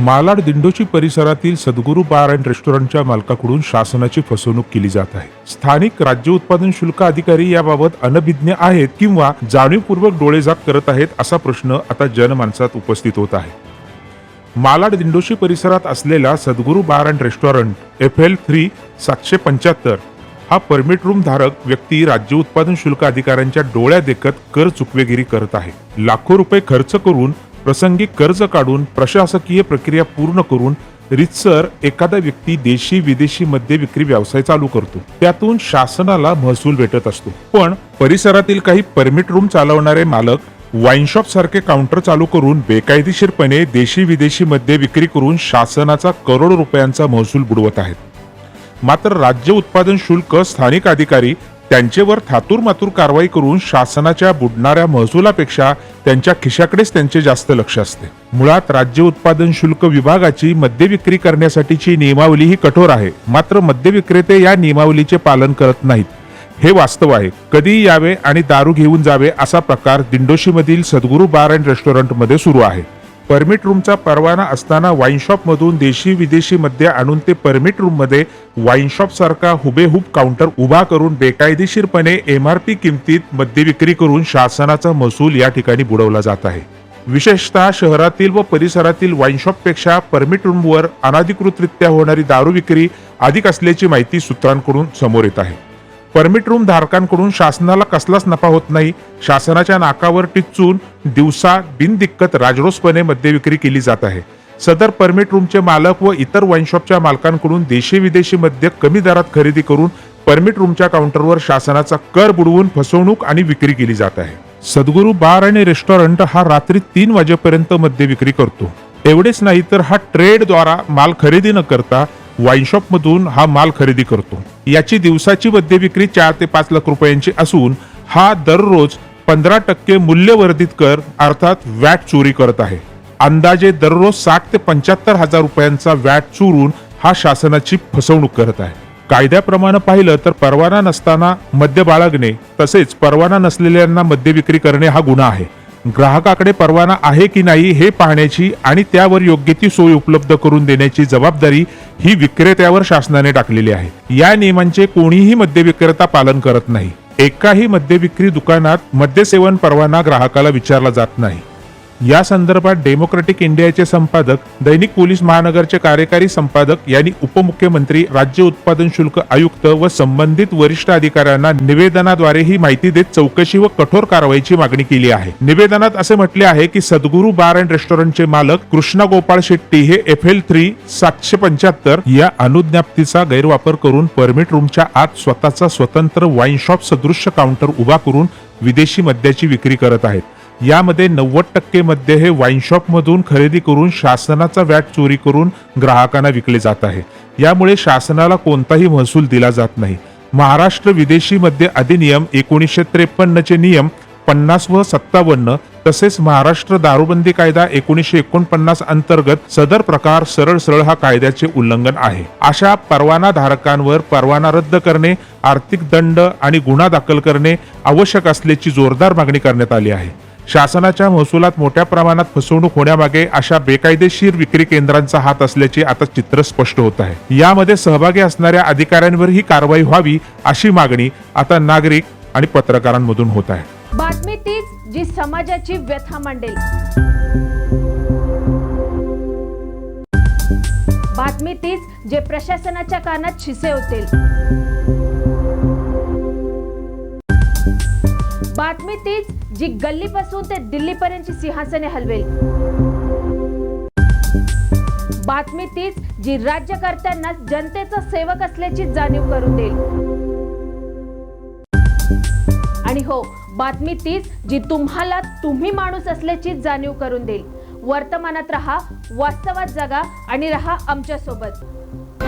मालाड दिंडोची परिसरातील सद्गुरू bar and रेस्टॉरंटच्या मालकाकडून शासनाची फसवणूक केली जात आहे. स्थानिक राज्य उत्पादन शुल्क अधिकारी याबाबत अनभिज्ञ आहेत किंवा जाणीवपूर्वक डोळेझाक करत आहेत असा प्रश्न आता जनमानसात उपस्थित होत आहे. मालाड दिंडोशी परिसरात असलेला Sadguru bar and restaurant F L three सातशे पंच्याहत्तर हा परमिट रूम धारक व्यक्ती राज्य उत्पादन शुल्क अधिकाऱ्यांच्या डोळ्या देखत कर चुकवेगिरी करत आहे. लाखो रुपये खर्च करून प्रसंगी कर्ज काढून प्रशासकीय प्रक्रिया पूर्ण करून रितसर एखादा व्यक्ती देशी विदेशी मद्य विक्री व्यवसाय चालू करतो. त्यातून शासनाला महसूल भेटत असतो. पण परिसरातील काही परमिट रूम चालवणारे मालक वाईनशॉप सारखे काउंटर चालू करून बेकायदेशीरपणे देशी विदेशी मद्य विक्री करून शासनाचा करोड रुपयांचा महसूल बुडवत आहेत. मात्र राज्य उत्पादन शुल्क स्थानिक अधिकारी त्यांच्यावर थातूर मातूर कारवाई करून शासनाच्या बुडणाऱ्या महसुलापेक्षा त्यांच्या खिशाकडेच त्यांचे जास्त लक्ष असते. मुळात राज्य उत्पादन शुल्क विभागाची मद्य विक्री करण्यासाठीची नियमावली ही कठोर आहे. मात्र मद्य विक्रेते या नियमावलीचे पालन करत नाहीत. हे वास्तव आहे. कधीही यावे आणि दारू घेऊन जावे असा प्रकार दिंडोशीमधील सद्गुरू बार अँड रेस्टॉरंटमध्ये सुरू आहे. परमिट रूमचा परवाना असताना वाईन देशी विदेशी मद्य आणून ते परमिट रूममध्ये वाईनशॉपसारखा वाईन हुबेहूब काउंटर उभा करून बेकायदेशीरपणे एम आर पी किमतीत मद्य विक्री करून शासनाचा महसूल या ठिकाणी बुडवला जात आहे. विशेषतः शहरातील व परिसरातील वाईन परमिट रूमवर अनाधिकृतरित्या होणारी दारू विक्री अधिक असल्याची माहिती सूत्रांकडून समोर येत आहे. परमिट रूम धारकांकडून शासनाला कसलाच नफा होत नाही. शासनाच्या नाकावर टिचून दिवसा बिनदिक्कत राजरोसपणे मद्यविक्री केली जात आहे. सदर परमिट रूमचे मालक व इतर वाईन शॉपच्या मालकांकडून देशी विदेशी मद्य कमी दरात खरेदी करून परमिट रूमच्या काउंटरवर शासनाचा कर बुडवून फसवणूक आणि विक्री केली जात आहे. सद्गुरू बार आणि रेस्टॉरंट हा रात्री तीन वाजेपर्यंत मद्य विक्री करतो. एवढेच नाही तर हा ट्रेडद्वारा माल खरेदी न करता वाईन हा माल खरेदी करतो. याची दिवसाची मद्य विक्री चार ते पाच लाख रुपयांची असून हा दररोज पंधरा टक्के मूल्यवर्धित कर अर्थात वॅट चोरी करत आहे. अंदाजे दररोज साठ ते पंच्याहत्तर हजार रुपयांचा वॅट चोरून हा शासनाची फसवणूक करत आहे. कायद्याप्रमाणे पाहिलं तर परवाना नसताना मद्य बाळगणे तसेच परवाना नसलेल्यांना मद्य विक्री करणे हा गुन्हा आहे. ग्राहकाकडे परवाना आहे की नाही हे पाहण्याची आणि त्यावर योग्य ती सोय उपलब्ध करून देण्याची जबाबदारी ही विक्रेत्यावर शासनाने टाकलेली आहे. या नियमांचे कोणीही मद्य विक्रेता पालन करत नाही. एकाही मद्य विक्री दुकानात मद्यसेवन परवाना ग्राहकाला विचारला जात नाही. या संदर्भात डेमोक्रेटिक इंडियाचे संपादक दैनिक पोलीस महानगरचे कार्यकारी संपादक यांनी उपमुख्यमंत्री राज्य उत्पादन शुल्क आयुक्त व संबंधित वरिष्ठ अधिकाऱ्यांना निवेदनाद्वारे ही माहिती देत चौकशी व कठोर कारवाईची मागणी केली आहे. निवेदनात असे म्हटले आहे की सद्गुरू बार अँड रेस्टॉरंटचे मालक कृष्णा गोपाळ शेट्टी हे एफ एल थ्री सातशे पंच्याहत्तर या अनुज्ञाप्तीचा गैरवापर करून परमिट रूमच्या आत स्वतःचा स्वतंत्र वाईन शॉप सदृश्य काउंटर उभा करून विदेशी मद्याची विक्री करत आहेत. यामध्ये नव्वद टक्के मद्य हे वाईन खरेदी करून शासनाचा वॅट चोरी करून ग्राहकांना विकले जात आहे. यामुळे शासनाला कोणताही महसूल दिला जात नाही. महाराष्ट्र विदेशी मद्य अधिनियम एकोणीसशे त्रेपन्नचे नियम पन्नास व सत्तावन्न तसेच महाराष्ट्र दारूबंदी कायदा एकोणीसशे एकोणपन्नास अंतर्गत सदर प्रकार सरळ सरळ हा कायद्याचे उल्लंघन आहे. अशा परवाना धारकांवर परवाना रद्द करणे आर्थिक दंड आणि गुन्हा दाखल करणे आवश्यक असल्याची जोरदार मागणी करण्यात आली आहे. शासनाच्या महसुलात मोठ्या प्रमाणात फसवणूक होण्यामागे अशा बेकायदेशीर विक्री केंद्रांचा हात असल्याचे आता चित्र स्पष्ट होत आहे. यामध्ये सहभागी असणाऱ्या अधिकाऱ्यांवर ही कारवाई व्हावी अशी मागणी आता नागरिक आणि पत्रकारांमधून होत आहे. बातमी तीच जी समाजाची व्यथा मांडेल. बातमी तीच जे प्रशासनाच्या कानात शिसे होतील बातमी तीच जी गल्लीपासून ते दिल्लीपर्यंतची सिंहासने हलवेल. बातमी तीच जी राज्यकर्त्यांना जनतेचा सेवक असल्याची जाणीव करून देईल. आणि हो बातमी तीच जी तुम्हाला तुम्ही माणूस असल्याची जाणीव करून देईल. वर्तमानात रहा वास्तवात जगा आणि रहा आमच्यासोबत